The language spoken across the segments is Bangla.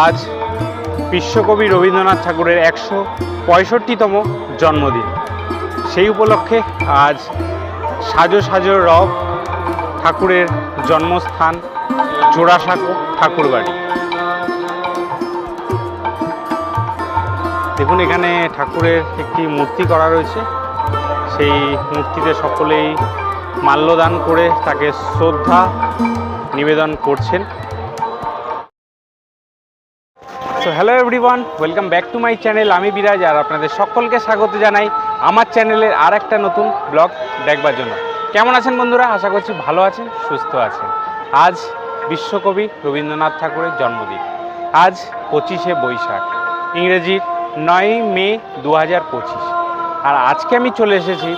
আজ বিশ্বকবি রবীন্দ্রনাথ ঠাকুরের একশো পঁয়ষট্টিতম জন্মদিন। সেই উপলক্ষে আজ সাজো সাজো রব ঠাকুরের জন্মস্থান জোড়াসাঁকো ঠাকুরবাড়ি। দেখুন, এখানে ঠাকুরের একটি মূর্তি করা রয়েছে। সেই মূর্তিতে সকলেই মাল্যদান করে তাকে শ্রদ্ধা নিবেদন করছেন। So hello everyone welcome back to my channel আমি বিরাজ আর আপনাদের সকলকে স্বাগত জানাই আমার চ্যানেলের আর একটা নতুন ব্লগ দেখবার জন্য। কেমন আছেন বন্ধুরা? আশা করছি ভালো আছেন, সুস্থ আছেন। আজ বিশ্বকবি রবীন্দ্রনাথ ঠাকুরের জন্মদিন। আজ পঁচিশে বৈশাখ ইংরেজির নয়ই মে দু হাজার পঁচিশ। আর আজকে আমি চলে এসেছি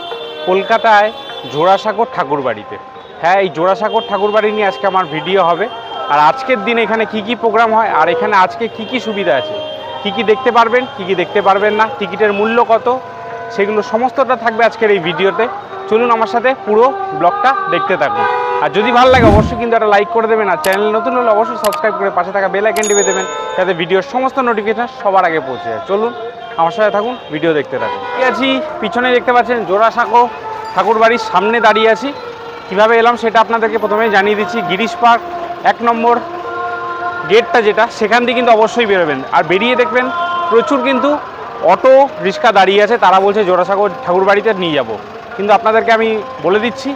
কলকাতায় জোড়াসাগর ঠাকুরবাড়িতে। হ্যাঁ এই জোড়াসাগর ঠাকুরবাড়ি নিয়ে আজকে আমার ভিডিও হবে। আর আজকের দিন এখানে কি কি প্রোগ্রাম হয়, আর এখানে আজকে কি কি সুবিধা আছে? কি কি দেখতে পারবেন, কি কি দেখতে পারবেন না, টিকিটের মূল্য কত? সেগুলো সমস্তটা থাকবে আজকের এই ভিডিওতে। চলুন আমার সাথে পুরো ব্লগটা দেখতে থাকুন। আর যদি ভালো লাগে, অবশ্যই কিন্তু একটা লাইক করে দেবেন, আর চ্যানেল নতুন হলে অবশ্যই সাবস্ক্রাইব করে পাশে থাকা বেল আইকন টিপে দেবেন, যাতে ভিডিওর সমস্ত নোটিফিকেশন সবার আগে পৌঁছে যায়। চলুন আমার সাথে থাকুন, ভিডিও দেখতে থাকুন। এই আছি? পিছনে দেখতে পাচ্ছেন জোড়াসাঁকো ঠাকুর বাড়ির সামনে দাঁড়িয়ে আছি। কীভাবে এলাম সেটা আপনাদেরকে প্রথমেই জানিয়ে দিচ্ছি। গিরিশ পার্ক এক নম্বর গেটটা যেটা, সেখান দিয়ে কিন্তু অবশ্যই বেরোবেন। আর বেরিয়ে দেখবেন, প্রচুর কিন্তু অটো রিক্সা দাঁড়িয়ে আছে, তারা বলছে জোড়াসাগর ঠাকুর বাড়িতে নিয়ে যাব। কিন্তু আপনাদেরকে আমি বলে দিচ্ছি,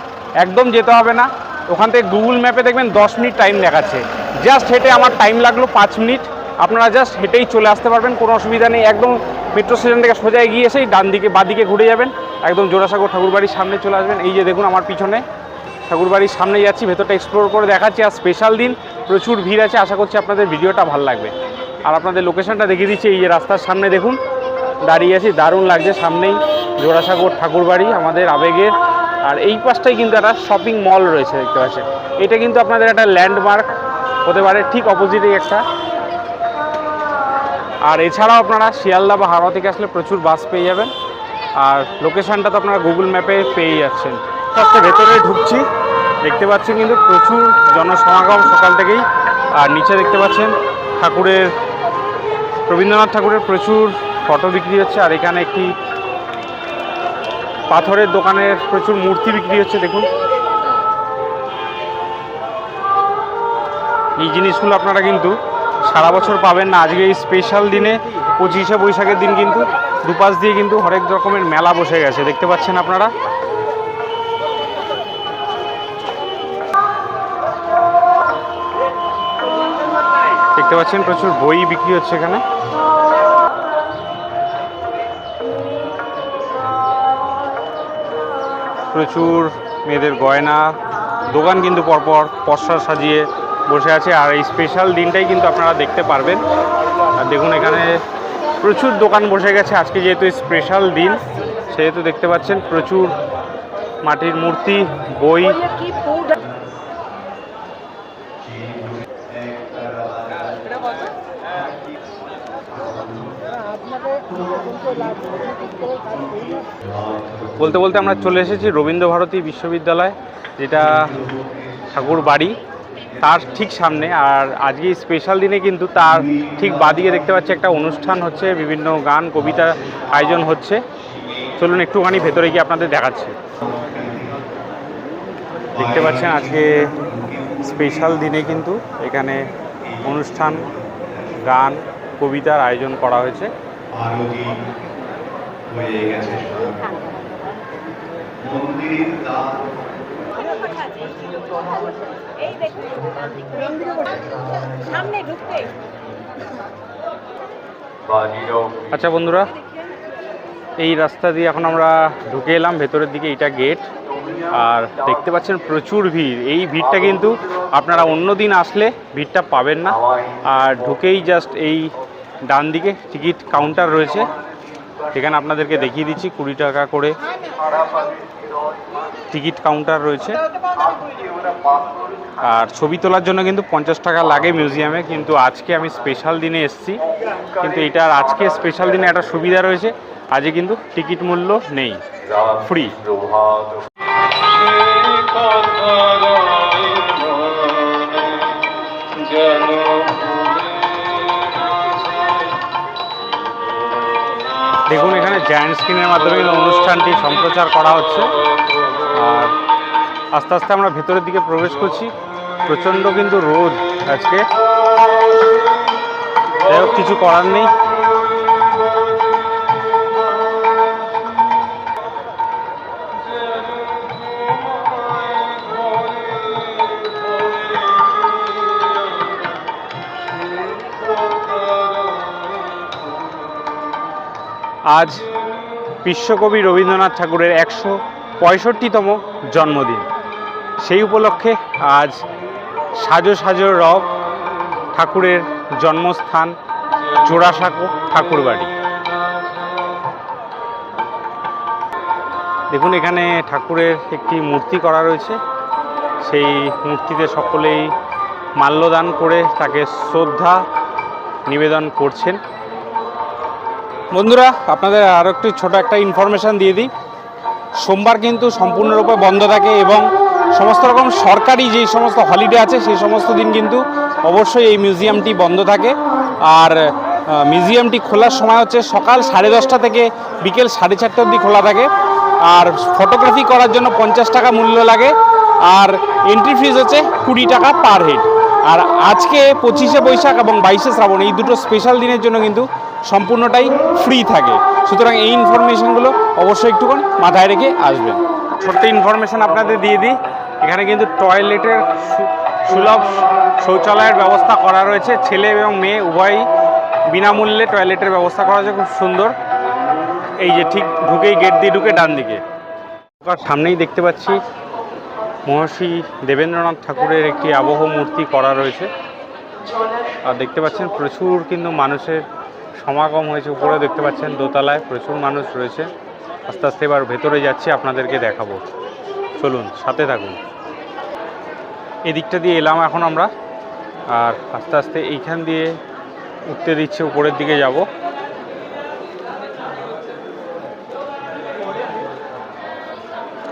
একদম যেতে হবে না। ওখান থেকে গুগল ম্যাপে দেখবেন দশ মিনিট টাইম দেখাচ্ছে। জাস্ট হেঁটে আমার টাইম লাগল পাঁচ মিনিট। আপনারা জাস্ট হেঁটেই চলে আসতে পারবেন, কোনো অসুবিধা নেই। একদম মেট্রো স্টেশন থেকে সোজা এগিয়ে এসেই ডান দিকে বাদিকে ঘুরে যাবেন। একদম জোড়াসাগর ঠাকুর বাড়ির সামনে চলে আসবেন। এই যে দেখুন আমার পিছনে ঠাকুরবাড়ির সামনে যাচ্ছি, ভেতরটা এক্সপ্লোর করে দেখাচ্ছি। আর স্পেশাল দিন, প্রচুর ভিড় আছে, আশা করছি আপনাদের ভিডিওটা ভালো লাগবে। আর আপনাদের লোকেশানটা দেখিয়ে দিচ্ছি, এই যে রাস্তার সামনে দেখুন। দাঁড়িয়ে আছি, দারুণ লাগছে সামনেই। জোড়াসাগর ঠাকুরবাড়ি, আমাদের আবেগের। আর এই পাশটাই কিন্তু একটা শপিং মল রয়েছে, দেখতে পাচ্ছেন। এটা কিন্তু আপনাদের একটা ল্যান্ডমার্ক হতে পারে, ঠিক অপোজিটেই একটা। আর এছাড়াও আপনারা শিয়ালদা বা হাওড়া থেকে আসলে প্রচুর বাস পেয়ে যাবেন। আর লোকেশানটা তো আপনারা গুগল ম্যাপে পেয়ে যাচ্ছেন। ফার্স্টে ভেতরে ঢুকছি। দেখতে পাচ্ছি কিন্তু প্রচুর জনসমাগম সকাল থেকেই। আর নিচে দেখতে পাচ্ছেন ঠাকুরের, রবীন্দ্রনাথ ঠাকুরের প্রচুর ফটো বিক্রি হচ্ছে। আর এখানে একটি পাথরের দোকানের প্রচুর মূর্তি বিক্রি হচ্ছে, দেখুন। এই জিনিসগুলো আপনারা কিন্তু সারা বছর পাবেন না। আজকে এই স্পেশাল দিনে, পঁচিশে বৈশাখের দিন কিন্তু দুপাশ দিয়ে কিন্তু হরেক রকমের মেলা বসে গেছে। দেখতে পাচ্ছেন আপনারা? দেখতে পাচ্ছেন প্রচুর বই বিক্রি হচ্ছে এখানে। প্রচুর মেয়েদের গয়না, দোকান কিন্তু পরপর পশা সাজিয়ে বসে আছে, আর এই স্পেশাল দিনটাই কিন্তু আপনারা দেখতে পারবেন। আর দেখুন এখানে প্রচুর দোকান বসে গেছে, আজকে যেহেতু স্পেশাল দিন, সেহেতু দেখতে পাচ্ছেন প্রচুর মাটির মূর্তি, বই বলতে বলতে আমরা চলে এসেছি রবীন্দ্রভারতী বিশ্ববিদ্যালয়, যেটা ঠাকুর বাড়ি, তার ঠিক সামনে। আর আজকে স্পেশাল দিনে কিন্তু তার ঠিক বাদিকে দেখতে পাচ্ছি একটা অনুষ্ঠান হচ্ছে, বিভিন্ন গান, কবিতা আয়োজন হচ্ছে। চলুন একটুখানি ভেতরে গিয়ে আপনাদের দেখাচ্ছি। দেখতে পাচ্ছেন আজকে স্পেশাল দিনে কিন্তু এখানে অনুষ্ঠান, গান, কবিতার আয়োজন করা হয়েছে। হয়ে গেছে মন্দির দ্বার। এই দেখুন সামনে ঢুকতে। আচ্ছা বন্ধুরা এই রাস্তা দিয়ে এখন আমরা ঢুকে এলাম ভেতরের দিকে এটা গেট। আর দেখতে পাচ্ছেন প্রচুর ভিড়। এই ভিড়টা কিন্তু আপনারা অন্য দিন আসলে ভিড়টা পাবেন না। আর ঢুকেই জাস্ট এই ডান দিকে টিকিট কাউন্টার রয়েছে। এখানে আপনাদেরকে দেখিয়ে দিচ্ছি কুড়ি টাকা করে টিকিট কাউন্টার রয়েছে। আর ছবি তোলার জন্য কিন্তু পঞ্চাশ টাকা লাগে মিউজিয়ামে, কিন্তু আজকে আমি স্পেশাল দিনে এসেছি। কিন্তু এটার আজকে স্পেশাল দিনে একটা সুবিধা রয়েছে, আজকে কিন্তু টিকিট মূল্য নেই ফ্রি দেখুন, এখানে জায়ান্ট স্ক্রিনের মাধ্যমে অনুষ্ঠানটি সম্প্রচার করা হচ্ছে। আর আস্তে আস্তে আমরা ভেতরের দিকে প্রবেশ করছি। প্রচণ্ড কিন্তু রোদ আজকে। যাই কিছু করার নেই। আজ বিশ্বকবি রবীন্দ্রনাথ ঠাকুরের একশো পঁয়ষট্টিতম জন্মদিন। সেই উপলক্ষে আজ সাজো সাজো রব ঠাকুরের জন্মস্থান জোড়াসাঁকো ঠাকুরবাড়ি। দেখুন, এখানে ঠাকুরের একটি মূর্তি করা রয়েছে। সেই মূর্তিতে সকলেই মাল্যদান করে তাকে শ্রদ্ধা নিবেদন করছেন। বন্ধুরা, আপনাদের আরও একটি ছোট একটা ইনফরমেশান দিয়ে দিই। সোমবার কিন্তু সম্পূর্ণরূপে বন্ধ থাকে এবং সমস্ত রকম সরকারি যেই সমস্ত হলিডে আছে, সেই সমস্ত দিন কিন্তু অবশ্যই এই মিউজিয়ামটি বন্ধ থাকে। আর মিউজিয়ামটি খোলার সময় হচ্ছে সকাল সাড়ে দশটা থেকে বিকেল সাড়ে চারটে অবধি খোলা থাকে। আর ফটোগ্রাফি করার জন্য পঞ্চাশ টাকা মূল্য লাগে। আর এন্ট্রি ফিজ হচ্ছে কুড়ি টাকা পার হেড আর আজকে পঁচিশে বৈশাখ এবং বাইশে শ্রাবণ, এই দুটো স্পেশাল দিনের জন্য কিন্তু সম্পূর্ণটাই ফ্রি থাকে। সুতরাং এই ইনফরমেশনগুলো অবশ্যই একটুক্ষণ মাথায় রেখে আসবেন। ছোট্ট ইনফরমেশন আপনাদের দিয়ে দিই। এখানে কিন্তু টয়লেটের সুলভ শৌচালয়ের ব্যবস্থা করা রয়েছে। ছেলে এবং মেয়ে উভয়ই বিনামূল্যে টয়লেটের ব্যবস্থা করা হয়েছে। খুব সুন্দর। এই যে ঠিক ঢুকেই গেট দিয়ে ঢুকে ডান দিকে। সামনেই দেখতে পাচ্ছি মহর্ষি দেবেন্দ্রনাথ ঠাকুরের একটি আবহ মূর্তি করা রয়েছে। আর দেখতে পাচ্ছেন প্রচুর কিন্তু মানুষের সমাগম হয়েছে উপরে দেখতে পাচ্ছেন, দোতলায় প্রচুর মানুষ রয়েছে। আস্তে আস্তে এবার ভেতরে যাচ্ছি, আপনাদেরকে দেখাবো। চলুন, সাথে থাকুন। এদিকটা দিয়ে এলাম এখন আমরা, আর আস্তে আস্তে এইখান দিয়ে উঠতে দিচ্ছে, উপরের দিকে যাব।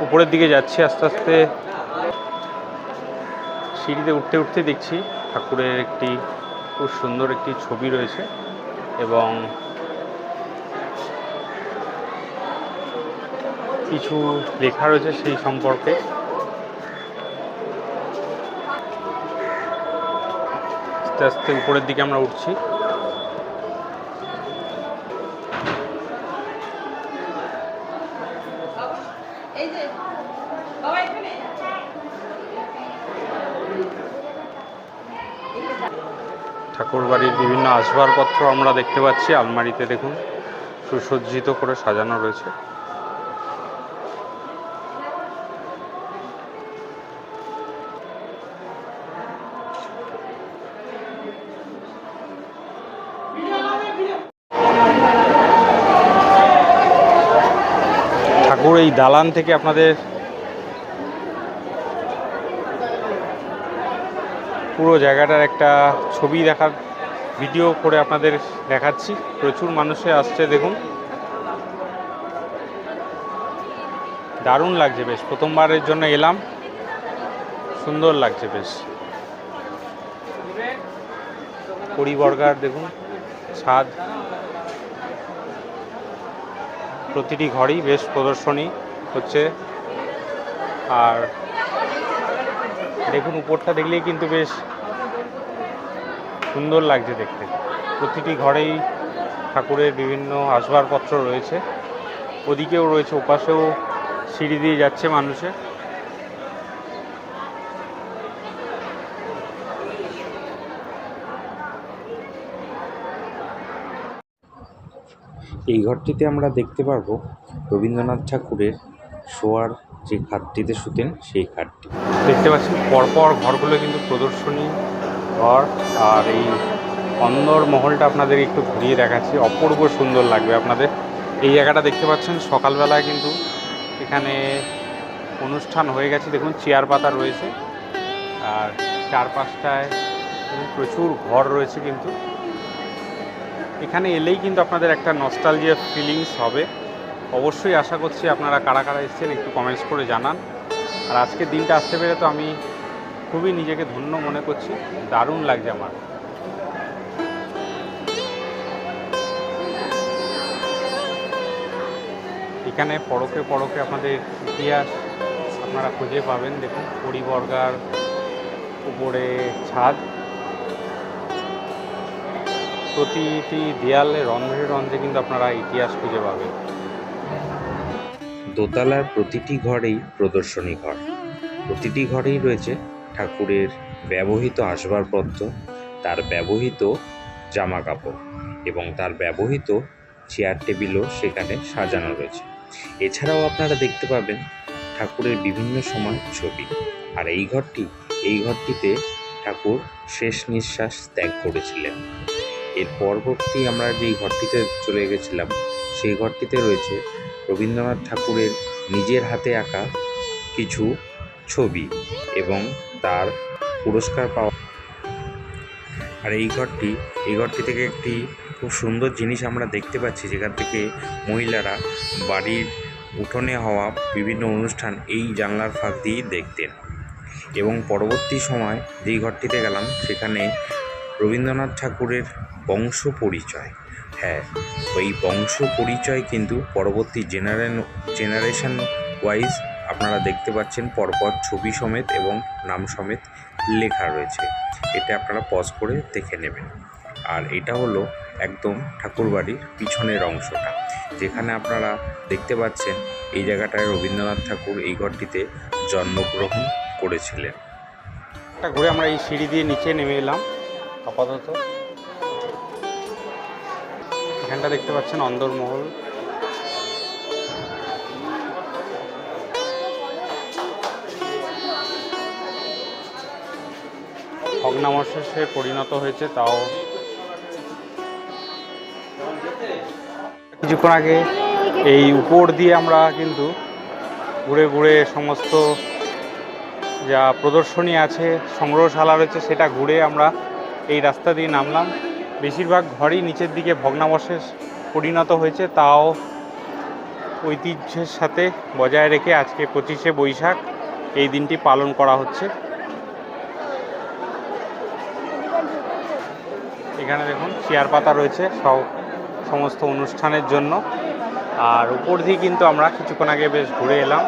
উপরের দিকে যাচ্ছি, আস্তে আস্তে সিঁড়িতে উঠতে উঠতে দেখছি ঠাকুরের একটি খুব সুন্দর একটি ছবি রয়েছে। এবং কিছু লেখা রয়েছে সেই সম্পর্কে। আস্তে আস্তে উপরের দিকে আমরা উঠছি এই যে বাবা এখানে ঠাকুর বাড়ির বিভিন্ন আসবাবপত্র আমরা দেখতে পাচ্ছি, আলমারিতে দেখুন, সুসজ্জিত করে সাজানো রয়েছে। ঠাকুর, এই দালান থেকে আপনাদের পুরো জায়গাটার একটা ছবি দেখার ভিডিও করে আপনাদের দেখাচ্ছি। প্রচুর মানুষে আসছে, দেখুন। দারুণ লাগছে বেশ। প্রথমবারের জন্য এলাম। সুন্দর লাগছে বেশ। পরিবর্গার, দেখুন, ছাদ। প্রতিটি ঘরেই বেশ প্রদর্শনী হচ্ছে। আর দেখুন, উপরটা দেখলেই কিন্তু বেশ সুন্দর লাগছে দেখতে। প্রতিটি ঘরেই ঠাকুরের বিভিন্ন আসবাবপত্র রয়েছে। ওদিকেও রয়েছে ওপাশেও সিঁড়ি দিয়ে যাচ্ছে মানুষে এই ঘরটিতে আমরা দেখতে পারব রবীন্দ্রনাথ ঠাকুরের শোয়ার যে খাটটিতে শুতেন সেই খাটটি। দেখতে পাচ্ছেন পরপর ঘরগুলো কিন্তু প্রদর্শনী ঘর আর এই অন্দর মহলটা আপনাদের একটু ঘুরিয়ে দেখাচ্ছি। অপূর্ব সুন্দর লাগবে আপনাদের। এই জায়গাটা দেখতে পাচ্ছেন, সকালবেলায় কিন্তু এখানে অনুষ্ঠান হয়ে গেছে। দেখুন, চেয়ার পাতা রয়েছে আর চারপাশটায় প্রচুর ঘর রয়েছে কিন্তু। এখানে এলেই কিন্তু আপনাদের একটা নস্টালজিয়া ফিলিংস হবে। অবশ্যই আশা করছি আপনারা কারা কারা এসেছেন একটু কমেন্টস করে জানান। আর আজকের দিনটা আসতে পেরে তো আমি খুবই নিজেকে ধন্য মনে করছি। দারুণ লাগছে আমার। এখানে পরকে পরকে আপনাদের ইতিহাস আপনারা খুঁজে পাবেন। দেখুন, পরিবর্গার উপরে ছাদ। প্রতিটি দেয়ালে রন্ধ্রে রন্ধ্রে কিন্তু আপনারা ইতিহাস খুঁজে পাবেন। দোতলার প্রতিটি ঘরেই প্রদর্শনী ঘর। প্রতিটি ঘরেই রয়েছে ঠাকুরের ব্যবহৃত আসবাবপত্র, তার ব্যবহৃত জামা কাপড় এবং তার ব্যবহৃত চেয়ার টেবিলও সেখানে সাজানো রয়েছে। এছাড়াও আপনারা দেখতে পাবেন ঠাকুরের বিভিন্ন সময় ছবি। আর এই ঘরটি, এই ঘরটিতে ঠাকুর শেষ নিঃশ্বাস ত্যাগ করেছিলেন। এর পরবর্তী আমরা যেই ঘরটিতে চলে গেছিলাম, সেই ঘরটিতে রয়েছে রবীন্দ্রনাথ ঠাকুরের নিজের হাতে আঁকা কিছু ছবি এবং তার পুরস্কার পাওয়া আর এই ঘরটি এই ঘরটি থেকে একটি খুব সুন্দর জিনিস আমরা দেখতে পাচ্ছি। যেখান থেকে মহিলারা বাড়ির উঠোনে হওয়া বিভিন্ন অনুষ্ঠান এই জানলার ফাঁক দিয়েই দেখতেন। এবং পরবর্তী সময় যেই ঘরটিতে গেলাম, সেখানে রবীন্দ্রনাথ ঠাকুরের বংশ পরিচয়। হ্যাঁ ওই বংশ পরিচয় কিন্তু পরবর্তী জেনারেন জেনারেশন ওয়াইজ আপনারা দেখতে পাচ্ছেন পরপর ছবি সমেত এবং নাম সমেত লেখা রয়েছে। এটা আপনারা পজ করে দেখে নেবেন। আর এটা হলো একদম ঠাকুরবাড়ির পিছনের অংশটা। যেখানে আপনারা দেখতে পাচ্ছেন এই জায়গাটায় রবীন্দ্রনাথ ঠাকুর এই ঘরটিতে জন্মগ্রহণ করেছিলেন। একটা ঘুরে আমরা এই সিঁড়ি দিয়ে নিচে নেমে এলাম, আপাতত। এখানটা দেখতে পাচ্ছেন অন্দরমহল। ভগ্নাবশেষে পরিণত হয়েছে, তাও কিছুক্ষণ আগে এই উপর দিয়ে আমরা কিন্তু ঘুরে ঘুরে সমস্ত যা প্রদর্শনী আছে, সংগ্রহশালা রয়েছে, সেটা ঘুরে আমরা এই রাস্তা দিয়ে নামলাম। বেশিরভাগ ঘরই নিচের দিকে ভগ্নাবশেষ পরিণত হয়েছে, তাও ঐতিহ্যের সাথে বজায় রেখে আজকে পঁচিশে বৈশাখ এই দিনটি পালন করা হচ্ছে। এখানে দেখুন চেয়ার পাতা রয়েছে সব সমস্ত অনুষ্ঠানের জন্য। আর উপর দিয়ে কিন্তু আমরা কিছুক্ষণ আগে বেশ ঘুরে এলাম।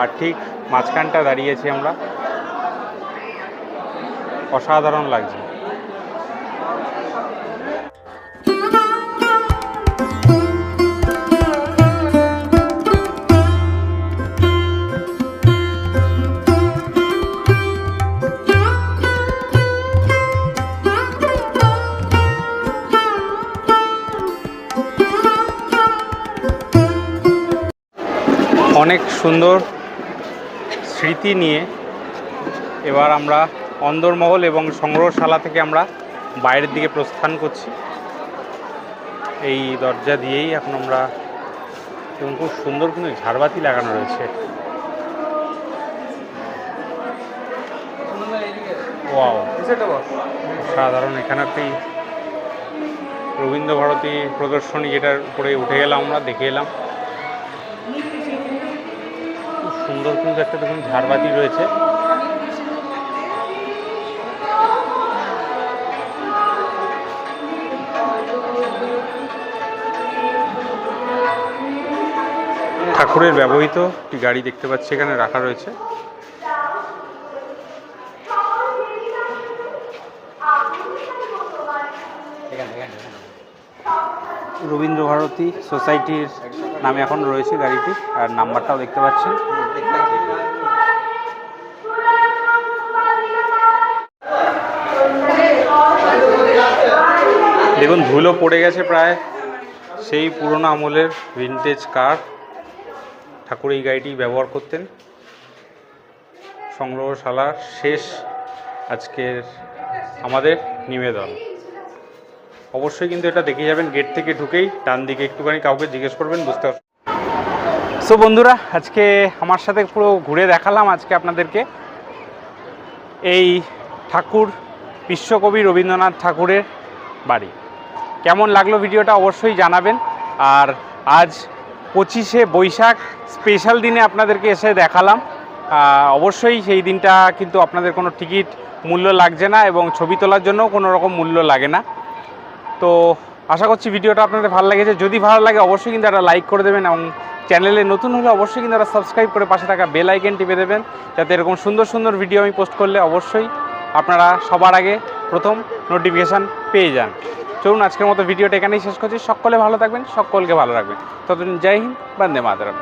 আর ঠিক মাঝখানটা দাঁড়িয়েছি আমরা। অসাধারণ লাগছে। অনেক সুন্দর স্মৃতি নিয়ে এবার আমরা অন্দরমহল এবং সংগ্রহশালা থেকে আমরা বাইরের দিকে প্রস্থান করছি। এই দরজা দিয়েই এখন আমরা এবং খুব সুন্দর কিন্তু ঝাড়বাতি লাগানো রয়েছে। সাধারণ এখানে একটি রবীন্দ্র ভারতী প্রদর্শনী যেটার উপরে উঠে গেলাম আমরা, দেখে এলাম। সুন্দর কিন্তু একটা দেখুন ঝাড়বাতি রয়েছে। ঠাকুরের ব্যবহৃত একটি গাড়ি দেখতে পাচ্ছি, এখানে রাখা রয়েছে। রবীন্দ্র ভারতী সোসাইটির নামে এখন রয়েছে গাড়িটি, আর নাম্বারটাও দেখতে পাচ্ছেন। দেখুন, ধুলো পড়ে গেছে প্রায়। সেই পুরনো আমলের ভিনটেজ কার ঠাকুর এই গাড়িটি ব্যবহার করতেন। সংগ্রহশালার শেষ আজকের আমাদের নিবেদন। অবশ্যই কিন্তু এটা দেখে যাবেন গেট থেকে ঢুকেই ডান দিকে একটুখানি কাউকে জিজ্ঞেস করবেন, বুঝতে পারবেন। সো বন্ধুরা, আজকে আমার সাথে পুরো ঘুরে দেখালাম আজকে আপনাদেরকে। এই ঠাকুর, বিশ্বকবি রবীন্দ্রনাথ ঠাকুরের বাড়ি। কেমন লাগল ভিডিওটা অবশ্যই জানাবেন। আর আজ পঁচিশে বৈশাখ স্পেশাল দিনে আপনাদেরকে এসে দেখালাম। অবশ্যই সেই দিনটা কিন্তু আপনাদের কোনো টিকিট মূল্য লাগছে না এবং ছবি তোলার জন্য কোনো রকম মূল্য লাগে না। তো আশা করছি ভিডিওটা আপনাদের ভালো লেগেছে। যদি ভালো লাগে, অবশ্যই কিন্তু একটা লাইক করে দেবেন এবং চ্যানেলে নতুন হলে অবশ্যই কিন্তু তারা সাবস্ক্রাইব করে পাশে থাকা বেল আইকন টিপে দেবেন। যাতে এরকম সুন্দর সুন্দর ভিডিও আমি পোস্ট করলে অবশ্যই আপনারা সবার আগে প্রথম নোটিফিকেশান পেয়ে যান। চলুন, আজকের মতো ভিডিওটা এখানেই শেষ করছি। সকলে ভালো থাকবেন, সকলকে ভালো রাখবেন। ততদিন জয় হিন্দ, বন্দে মাতরম।